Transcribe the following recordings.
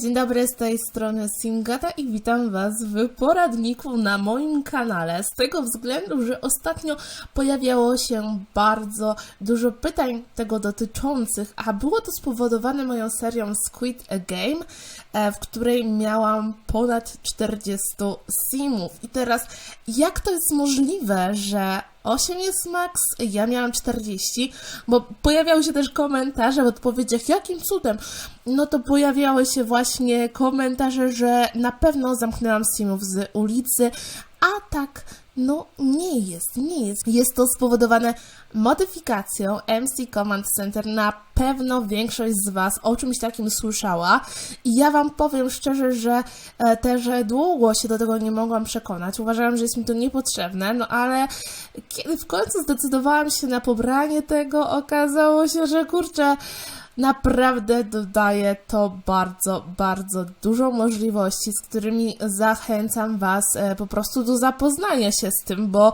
Cześć, dzień dobry, z tej strony Singata i witam Was w poradniku na moim kanale. Z tego względu, że ostatnio pojawiało się bardzo dużo pytań tego dotyczących, a było to spowodowane moją serią Squid Game, e, w której miałam ponad 40 simów. I teraz, jak to jest możliwe, że 8 jest max, ja miałam 40, bo pojawiały się też komentarze w odpowiedziach, jakim cudem. No to pojawiały się właśnie komentarze, że na pewno zamknęłam simów z ulicy, a tak, no nie jest, nie jest. Jest to spowodowane modyfikacją MC Command Center. Na pewno większość z Was o czymś takim słyszała i ja Wam powiem szczerze, że e, też długo się do tego nie mogłam przekonać. Uważałam, że jest mi to niepotrzebne, no ale kiedy w końcu zdecydowałam się na pobranie tego, okazało się, że kurczę, naprawdę dodaje to bardzo, bardzo dużo możliwości, z którymi zachęcam Was e, po prostu do zapoznania się z tym, bo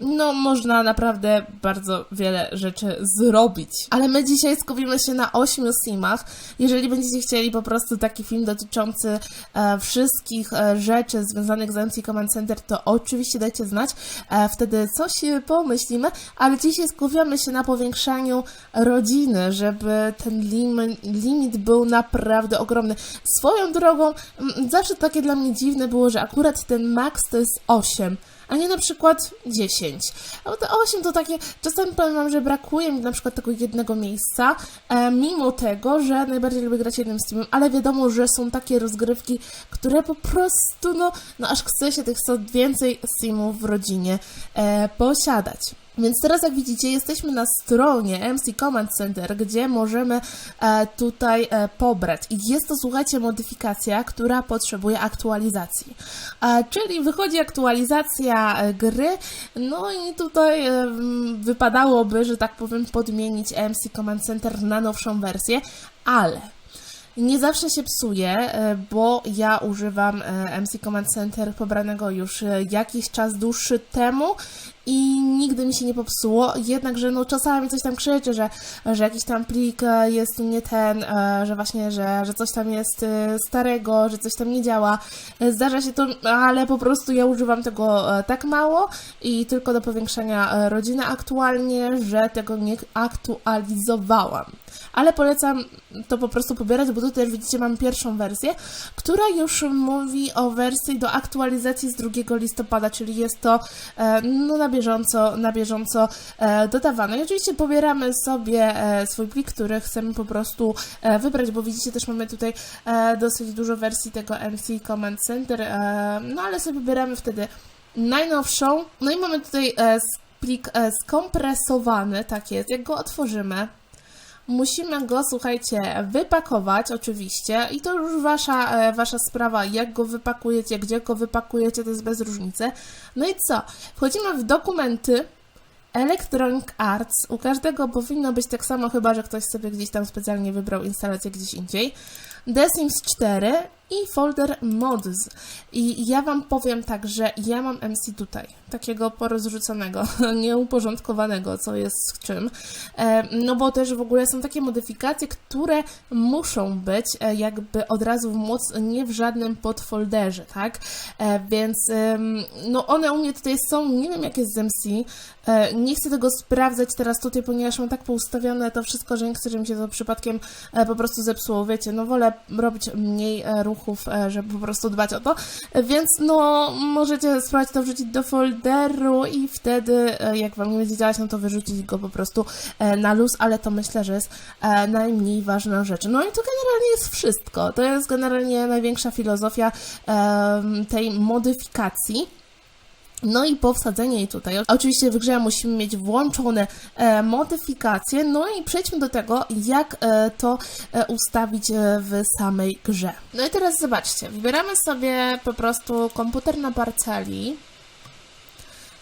no można naprawdę bardzo wiele rzeczy zrobić. Ale my dzisiaj skupimy się na ośmiu simach. Jeżeli będziecie chcieli po prostu taki film dotyczący e, wszystkich e, rzeczy związanych z MC Command Center, to oczywiście dajcie znać. E, wtedy coś pomyślimy, ale dzisiaj skupiamy się na powiększaniu rodziny, żeby ten lim, limit był naprawdę ogromny. Swoją drogą, mm, zawsze takie dla mnie dziwne było, że akurat ten max to jest 8 a nie na przykład 10. A te 8 to takie, czasami powiem Wam, że brakuje mi na przykład tego jednego miejsca, e, mimo tego, że najbardziej lubię grać jednym Steamem, ale wiadomo, że są takie rozgrywki, które po prostu, no, no aż chce się tych co więcej Steamów w rodzinie e, posiadać. Więc teraz, jak widzicie, jesteśmy na stronie MC Command Center, gdzie możemy e, tutaj e, pobrać. I jest to, słuchajcie, modyfikacja, która potrzebuje aktualizacji. E, czyli wychodzi aktualizacja e, gry, no i tutaj e, wypadałoby, że tak powiem, podmienić MC Command Center na nowszą wersję, ale nie zawsze się psuje, e, bo ja używam e, MC Command Center pobranego już e, jakiś czas dłuższy temu i nigdy mi się nie popsuło, jednakże no czasami coś tam krzyczy, że, że jakiś tam plik jest nie ten, że właśnie, że, że coś tam jest starego, że coś tam nie działa. Zdarza się to, ale po prostu ja używam tego tak mało i tylko do powiększania rodziny aktualnie, że tego nie aktualizowałam. Ale polecam to po prostu pobierać, bo tutaj widzicie mam pierwszą wersję, która już mówi o wersji do aktualizacji z 2 listopada, czyli jest to e, no, na bieżąco, na bieżąco e, dodawane. I oczywiście pobieramy sobie e, swój plik, który chcemy po prostu wybrać, bo widzicie też mamy tutaj dosyć dużo wersji tego MC Command Center, no ale sobie wybieramy wtedy najnowszą. No i mamy tutaj plik skompresowany, tak jest. Jak go otworzymy, Musimy go, słuchajcie, wypakować oczywiście i to już wasza, e, wasza sprawa, jak go wypakujecie, gdzie go wypakujecie, to jest bez różnicy. No i co? Wchodzimy w dokumenty, Electronic Arts. U każdego powinno być tak samo, chyba że ktoś sobie gdzieś tam specjalnie wybrał instalację gdzieś indziej. The Sims 4 i folder mods. I ja Wam powiem tak, że ja mam MC tutaj, takiego porozrzuconego, nieuporządkowanego, co jest z czym. E, no bo też w ogóle są takie modyfikacje, które muszą być e, jakby od razu w moc, nie w żadnym podfolderze, tak? E, więc no one u mnie tutaj są, nie wiem jak jest z MC, nie chcę tego sprawdzać teraz tutaj, ponieważ mam tak poustawione to wszystko, że nie chcę, żeby mi się to przypadkiem po prostu zepsuło, wiecie, no wolę robić mniej e, ruchów, e, żeby po prostu dbać o to, więc no możecie spróbować to wrzucić do folderu i wtedy, e, jak Wam nie będzie działać, no to wyrzucić go po prostu e, na luz, ale to myślę, że jest najmniej ważna rzecz. No i to generalnie jest wszystko, to jest generalnie największa filozofia tej modyfikacji. No i po wsadzeniu jej tutaj, oczywiście w grze musimy mieć włączone e, modyfikacje, no i przejdźmy do tego, jak e, to e, ustawić e, w samej grze. No i teraz zobaczcie, wybieramy sobie po prostu komputer na parceli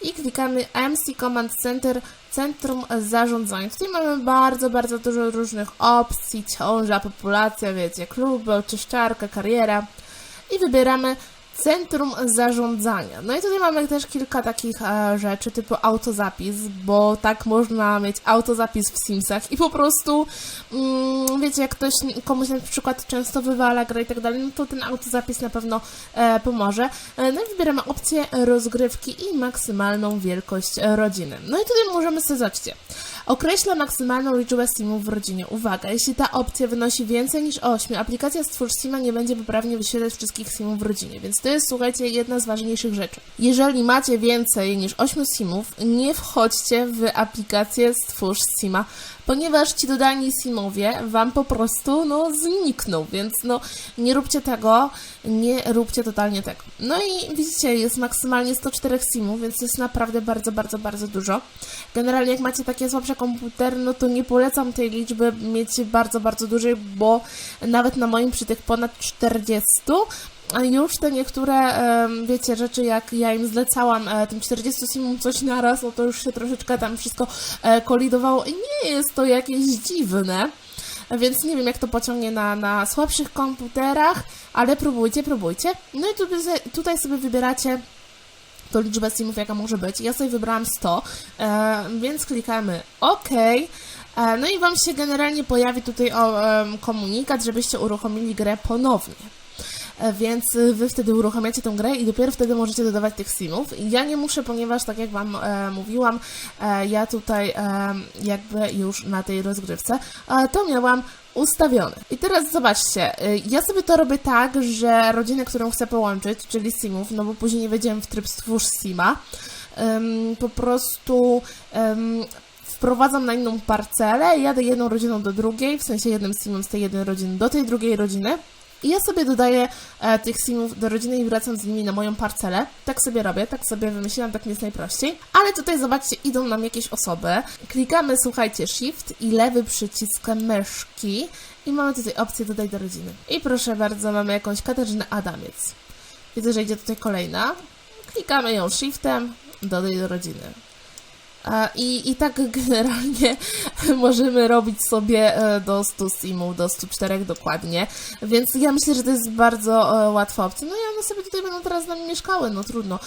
i klikamy MC Command Center, Centrum Zarządzania. Tutaj mamy bardzo, bardzo dużo różnych opcji, ciąża, populacja, wiecie, kluby, oczyszczarka, kariera. I wybieramy Centrum zarządzania. No i tutaj mamy też kilka takich e, rzeczy typu autozapis, bo tak można mieć autozapis w Simsach i po prostu, mm, wiecie, jak ktoś komuś na przykład często wywala grę i tak dalej, no to ten autozapis na pewno e, pomoże. E, no i wybieramy opcję rozgrywki i maksymalną wielkość rodziny. No i tutaj możemy sobie, zobaczcie, Określa maksymalną liczbę simów w rodzinie. Uwaga, jeśli ta opcja wynosi więcej niż 8, aplikacja Stwórz Sima nie będzie poprawnie wyświetlać wszystkich simów w rodzinie, więc to jest, słuchajcie, jedna z ważniejszych rzeczy. Jeżeli macie więcej niż 8 simów, nie wchodźcie w aplikację Stwórz Sima, ponieważ ci dodani simowie wam po prostu, no, znikną, więc no, nie róbcie tego, nie róbcie totalnie tego. No i widzicie, jest maksymalnie 104 simów, więc jest naprawdę bardzo, bardzo, bardzo dużo. Generalnie jak macie takie słabsze komputery, no to nie polecam tej liczby mieć bardzo, bardzo dużej, bo nawet na moim przy tych ponad 40 a już te niektóre, wiecie, rzeczy, jak ja im zlecałam e, tym 40 simom coś naraz, no to już się troszeczkę tam wszystko e, kolidowało i nie jest to jakieś dziwne. Więc nie wiem, jak to pociągnie na, na słabszych komputerach, ale próbujcie, próbujcie. No i tutaj, tutaj sobie wybieracie tą liczbę simów, jaka może być. Ja sobie wybrałam 100, e, więc klikamy OK. No i Wam się generalnie pojawi tutaj komunikat, żebyście uruchomili grę ponownie. E, Więc y, wy wtedy uruchamiacie tę grę i dopiero wtedy możecie dodawać tych simów. Ja nie muszę, ponieważ tak jak wam e, mówiłam, e, ja tutaj e, jakby już na tej rozgrywce e, to miałam ustawione. I teraz zobaczcie, y, ja sobie to robię tak, że rodzinę, którą chcę połączyć, czyli simów, no bo później nie wejdziemy w tryb stwórz sima, po prostu wprowadzam na inną parcelę, jadę jedną rodziną do drugiej, w sensie jednym simem z tej jednej rodziny do tej drugiej rodziny. I ja sobie dodaję e, tych simów do rodziny i wracam z nimi na moją parcelę. Tak sobie robię, tak sobie wymyśliłam, tak mi jest najprościej. Ale tutaj zobaczcie, idą nam jakieś osoby. Klikamy, słuchajcie, Shift i lewy przycisk myszki i mamy tutaj opcję dodaj do rodziny. I proszę bardzo, mamy jakąś Katarzynę Adamiec. Widzę, że idzie tutaj kolejna. Klikamy ją Shiftem, dodaj do rodziny. I, I tak generalnie możemy robić sobie e, do 100 simów, do 104 dokładnie, więc ja myślę, że to jest bardzo e, łatwa opcja. No i one sobie tutaj będą teraz z nami mieszkały, no trudno.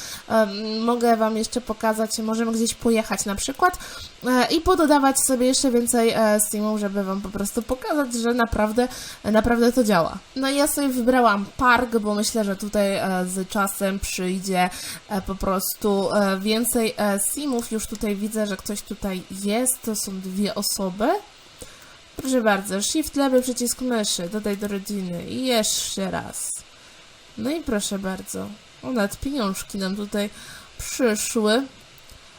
Mogę Wam jeszcze pokazać, możemy gdzieś pojechać na przykład e, i pododawać sobie jeszcze więcej simów, żeby Wam po prostu pokazać, że naprawdę, naprawdę to działa. No i ja sobie wybrałam park, bo myślę, że tutaj z czasem przyjdzie po prostu więcej simów. Już tutaj widzę, że ktoś tutaj jest. To są dwie osoby. Proszę bardzo, shift lewy przycisk myszy, dodaj do rodziny i jeszcze raz. No i proszę bardzo, o nawet pieniążki nam tutaj przyszły.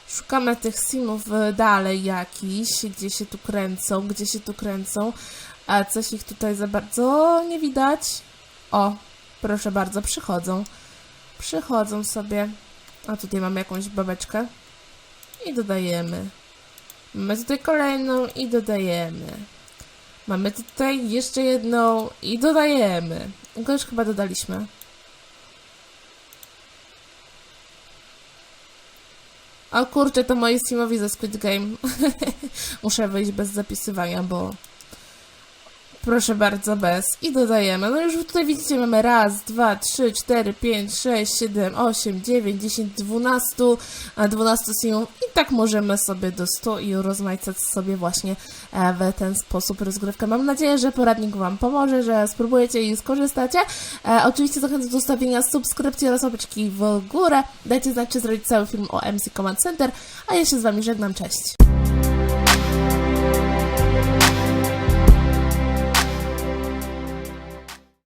Szukamy tych simów dalej jakiś, gdzie się tu kręcą, gdzie się tu kręcą, a coś ich tutaj za bardzo nie widać. O, proszę bardzo, przychodzą. Przychodzą sobie. A tutaj mamy jakąś babeczkę. I dodajemy. Mamy tutaj kolejną i dodajemy. Mamy tutaj jeszcze jedną i dodajemy. Go już chyba dodaliśmy. O kurczę, to moi Simowi ze Squid Game. Muszę wyjść bez zapisywania, bo... Proszę bardzo, bez. I dodajemy. No już tutaj widzicie, mamy raz, dwa, trzy, cztery, pięć, sześć, siedem, osiem, dziewięć, dziesięć, dwunastu, a dwunastu simów. I tak możemy sobie do stu i rozmaicać sobie właśnie e, w ten sposób rozgrywkę. Mam nadzieję, że poradnik Wam pomoże, że spróbujecie i skorzystacie. E, oczywiście zachęcam do zostawienia subskrypcji oraz łapeczki w górę. Dajcie znać, czy zrobić cały film o MC Command Center, a ja się z Wami żegnam. Cześć!